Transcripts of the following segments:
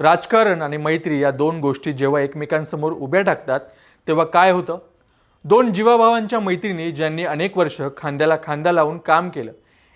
राजकारण आणि मैत्री या दोन गोष्टी जेव्हा एकमेकांसमोर उभ्या टाकतात तेव्हा काय होतं? दोन जीवाभावांच्या मैत्रिणी ज्यांनी अनेक वर्ष खांद्याला खांदा लावून काम केलं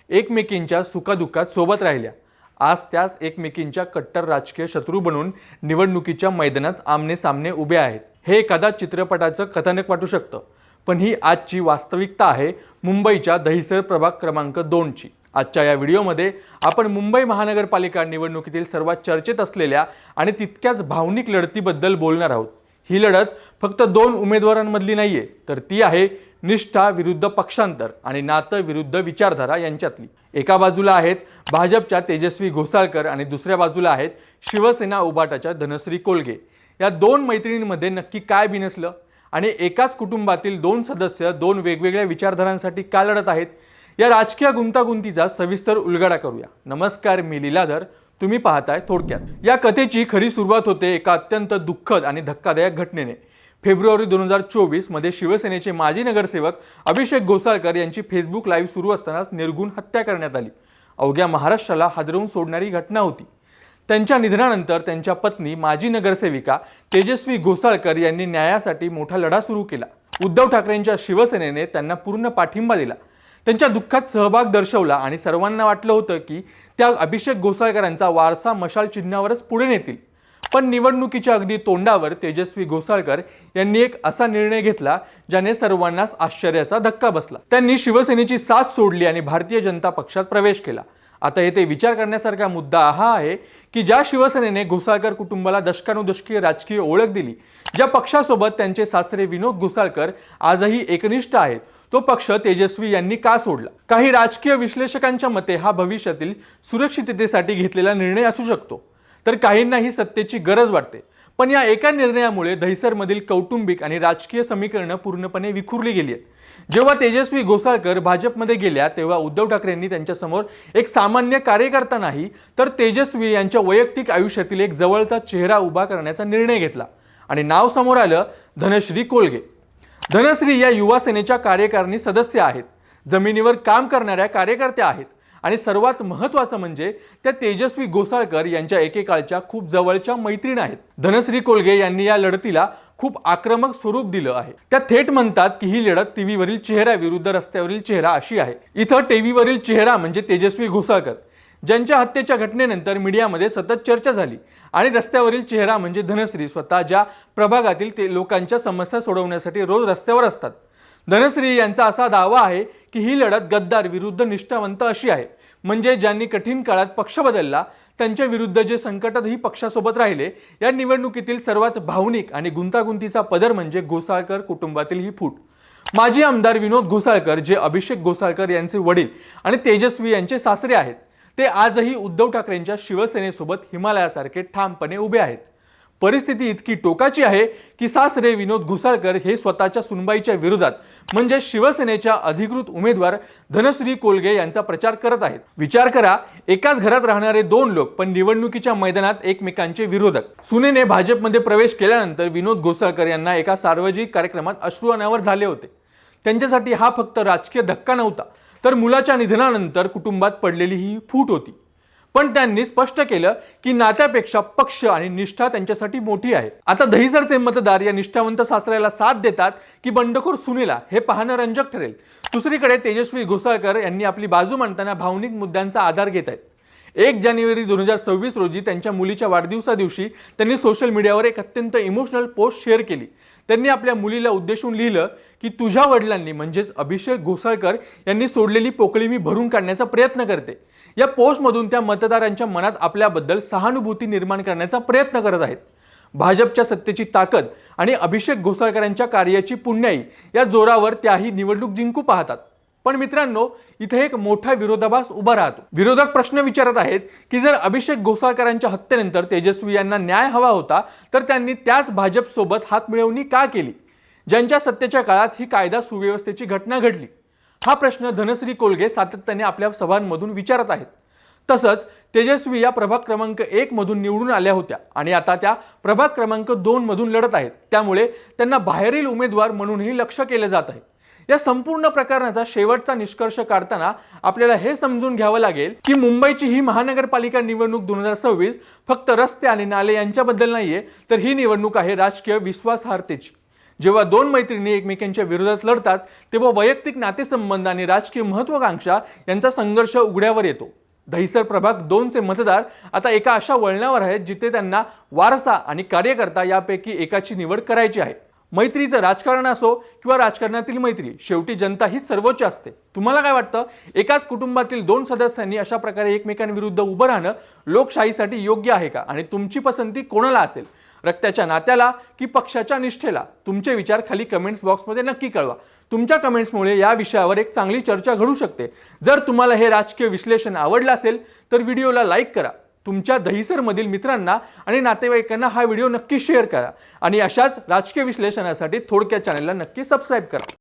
एकमेकींच्या सुखादुःखात सोबत राहिल्या. आज त्याच एकमेकींच्या कट्टर राजकीय शत्रू बनून निवडणुकीच्या मैदानात आमने सामने उभे आहेत. हे एखादा चित्रपटाचं कथानक वाटू शकतं पण ही आजची वास्तविकता आहे मुंबईच्या दहिसर प्रभाग क्रमांक दोनची. आजच्या या व्हिडिओमध्ये आपण मुंबई महानगरपालिका निवडणुकीतील सर्वात चर्चेत असलेल्या आणि तितक्याच भावनिक लढतीबद्दल बोलणार आहोत. ही लढत फक्त दोन उमेदवारांमधली नाही आहे तर ती आहे निष्ठा विरुद्ध पक्षांतर आणि नातं विरुद्ध विचारधारा यांच्यातली. एका बाजूला आहेत भाजपच्या तेजस्वी घोसाळकर आणि दुसऱ्या बाजूला आहेत शिवसेना उबाटाच्या धनश्री कोलगे. या दोन मैत्रिणींमध्ये नक्की काय बिनसलं आणि एकाच कुटुंबातील दोन सदस्य दोन वेगवेगळ्या विचारधारांसाठी का लढत आहेत या राजकीय गुंतागुंतीचा सविस्तर उलगडा करूया. नमस्कार मी लीलाधर. तुम्ही पाहताय थोडक्यात. या कथेची खरी सुरुवात होते एका अत्यंत दुःखद आणि धक्कादायक घटनेने. फेब्रुवारी दोन हजार चोवीसमध्ये शिवसेनेचे माजी नगरसेवक अभिषेक घोसाळकर यांची फेसबुक लाईव्ह सुरू असतानाच निर्गुण हत्या करण्यात आली. अवघ्या महाराष्ट्राला हादरवून सोडणारी घटना होती. त्यांच्या निधनानंतर त्यांच्या पत्नी माजी नगरसेविका तेजस्वी घोसाळकर यांनी न्यायासाठी मोठा लढा सुरू केला. उद्धव ठाकरेंच्या शिवसेनेने त्यांना पूर्ण पाठिंबा दिला. त्यांच्या दुःखात सहभाग दर्शवला आणि सर्वांना वाटलं होतं की त्या अभिषेक घोसाळकरांचा वारसा मशाल चिन्हावरच पुढे नेतील. पण निवडणुकीच्या अगदी तोंडावर तेजस्वी घोसाळकर यांनी एक असा निर्णय घेतला ज्याने सर्वांनाच आश्चर्याचा धक्का बसला. त्यांनी शिवसेनेची साथ सोडली आणि भारतीय जनता पक्षात प्रवेश केला. आता येथे विचार करण्यासारखा मुद्दा हा आहे की ज्या शिवसेनेने घोसाळकर कुटुंबाला दशकानुदशकीय राजकीय ओळख दिली ज्या पक्षासोबत त्यांचे सासरे विनोद घोसाळकर आजही एकनिष्ठ आहेत तो पक्ष तेजस्वी यांनी का सोडला? काही राजकीय विश्लेषकांच्या मते हा भविष्यातील सुरक्षिततेसाठी घेतलेला निर्णय असू शकतो. तर काहींना ही सत्तेची गरज वाटते. पण या एका निर्णयामुळे दहिसरमधील कौटुंबिक आणि राजकीय समीकरणं पूर्णपणे विखुरली गेली आहेत. जेव्हा तेजस्वी घोसाळकर भाजपमध्ये गेल्या तेव्हा उद्धव ठाकरेंनी त्यांच्यासमोर एक सामान्य कार्यकर्ता नाही तर तेजस्वी यांच्या वैयक्तिक आयुष्यातील एक जवळचा चेहरा उभा करण्याचा निर्णय घेतला. आणि नाव समोर आलं धनश्री कोलगे. धनश्री या युवा सेनेच्या कार्यकारिणी सदस्य आहेत. जमिनीवर काम करणाऱ्या कार्यकर्त्या आहेत. आणि सर्वात महत्त्वाचं म्हणजे त्या तेजस्वी गोसाळकर यांच्या एकेकाळच्या खूप जवळच्या मैत्रीण आहेत. धनश्री कोलगे यांनी या लढतीला खूप आक्रमक स्वरूप दिलं आहे. त्या थेट म्हणतात की ही लढत टीव्हीवरील चेहरा विरुद्ध रस्त्यावरील चेहरा अशी आहे. इथं टीव्हीवरील चेहरा म्हणजे तेजस्वी घोसाळकर ज्यांच्या हत्येच्या घटनेनंतर मीडियामध्ये सतत चर्चा झाली आणि रस्त्यावरील चेहरा म्हणजे धनश्री स्वतः ज्या प्रभागातील ते लोकांच्या समस्या सोडवण्यासाठी रोज रस्त्यावर असतात. धनश्री यांचा असा दावा आहे की ही लढत गद्दार विरुद्ध निष्ठावंत अशी आहे. म्हणजे ज्यांनी कठीण काळात पक्ष बदलला त्यांच्या विरुद्ध जे संकटातही पक्षासोबत राहिले या निवडणुकीतील सर्वात भावनिक आणि गुंतागुंतीचा पदर म्हणजे घोसाळकर कुटुंबातील ही फूट. माजी आमदार विनोद घोसाळकर जे अभिषेक घोसाळकर यांचे वडील आणि तेजस्वी यांचे सासरे आहेत ते आजही उद्धव ठाकरेंच्या शिवसेनेसोबत हिमालयासारखे ठामपणे उभे आहेत. परिस्थिती इतकी टोकाची आहे की सासरे विनोद घुसाळकर हे स्वतःच्या सुनबाईच्या विरोधात म्हणजे शिवसेनेच्या अधिकृत उमेदवार धनश्री कोलगे यांचा प्रचार करत आहेत. विचार करा एकाच घरात राहणारे दोन लोक पण निवडणुकीच्या मैदानात एकमेकांचे विरोधक. सुनेने भाजपमध्ये प्रवेश केल्यानंतर विनोद घोसाळकर यांना एका सार्वजनिक कार्यक्रमात अश्रू अनावर झाले होते. त्यांच्यासाठी हा फक्त राजकीय धक्का नव्हता तर मुलाच्या निधनानंतर कुटुंबात पडलेली ही फूट होती. पण त्यांनी स्पष्ट केलं की नात्यापेक्षा पक्ष आणि निष्ठा त्यांच्यासाठी मोठी आहे. आता दहिसरचे मतदार या निष्ठावंत सासऱ्याला साथ देतात की बंडखोर सुनेला हे पाहणं रंजक ठरेल. दुसरीकडे तेजस्वी घोसाळकर यांनी आपली बाजू मांडताना भावनिक मुद्द्यांचा आधार घेत आहेत. एक जानेवारी दोन हजार सव्वीस रोजी त्यांच्या मुलीच्या वाढदिवसा दिवशी त्यांनी सोशल मीडियावर एक अत्यंत इमोशनल पोस्ट शेअर केली. त्यांनी आपल्या मुलीला उद्देशून लिहिलं की तुझ्या वडिलांनी म्हणजेच अभिषेक घोसाळकर यांनी सोडलेली पोकळी मी भरून काढण्याचा प्रयत्न करते. या पोस्टमधून त्या मतदारांच्या मनात आपल्याबद्दल सहानुभूती निर्माण करण्याचा प्रयत्न करत आहेत. भाजपच्या सत्तेची ताकद आणि अभिषेक घोसाळकरांच्या कार्याची पुण्याई या जोरावर त्याही निवडणूक जिंकू पाहतात. पण मित्रांनो इथे एक मोठा विरोधाभास उभा राहतो. विरोधक प्रश्न विचारत आहेत की जर अभिषेक घोसाळकरांच्या हत्येनंतर तेजस्वी यांना न्याय हवा होता तर त्यांनी त्याच भाजपसोबत हातमिळवणी का केली? ज्यांच्या सत्तेच्या काळात ही कायदा सुव्यवस्थेची घटना घडली. हा प्रश्न धनश्री कोलगे सातत्याने आपल्या सभांमधून विचारत आहेत. तसंच तेजस्वी या प्रभाग क्रमांक एक मधून निवडून आल्या होत्या आणि आता त्या प्रभाग क्रमांक दोन मधून लढत आहेत. त्यामुळे त्यांना बाहेरील उमेदवार म्हणूनही लक्ष केलं जात आहे. या संपूर्ण प्रकरणाचा शेवटचा निष्कर्ष काढताना आपल्याला हे समजून घ्यावं लागेल की मुंबईची ही महानगरपालिका निवडणूक दोन हजार सव्वीस फक्त रस्ते आणि नाले यांच्याबद्दल नाहीये तर ही निवडणूक आहे राजकीय विश्वासार्हतेची. जेव्हा दोन मैत्रिणी एकमेकांच्या विरोधात लढतात तेव्हा वैयक्तिक नातेसंबंध आणि राजकीय महत्वाकांक्षा यांचा संघर्ष उघड्यावर येतो. दहिसर प्रभाग दोनचे मतदार आता एका अशा वळणावर आहेत जिथे त्यांना वारसा आणि कार्यकर्ता यापैकी एकाची निवड करायची आहे. मैत्रीचं राजकारण असो किंवा राजकारणातील मैत्री शेवटी जनता ही सर्वोच्च असते. तुम्हाला काय वाटतं? एकाच कुटुंबातील दोन सदस्यांनी अशा प्रकारे एकमेकांविरुद्ध उभं राहणं लोकशाहीसाठी योग्य आहे का? आणि तुमची पसंती कोणाला असेल? रक्ताच्या नात्याला की पक्षाच्या निष्ठेला? तुमचे विचार खाली कमेंट्स बॉक्समध्ये नक्की कळवा. तुमच्या कमेंट्समुळे या विषयावर एक चांगली चर्चा घडू शकते. जर तुम्हाला हे राजकीय विश्लेषण आवडलं असेल तर व्हिडिओला लाईक करा. तुमच्या दहिसरमधील मित्रांना आणि नातेवाईकांना हा व्हिडिओ नक्की शेअर करा. आणि अशाच राजकीय विश्लेषणासाठी थोडक्या चॅनलला नक्की सबस्क्राईब करा.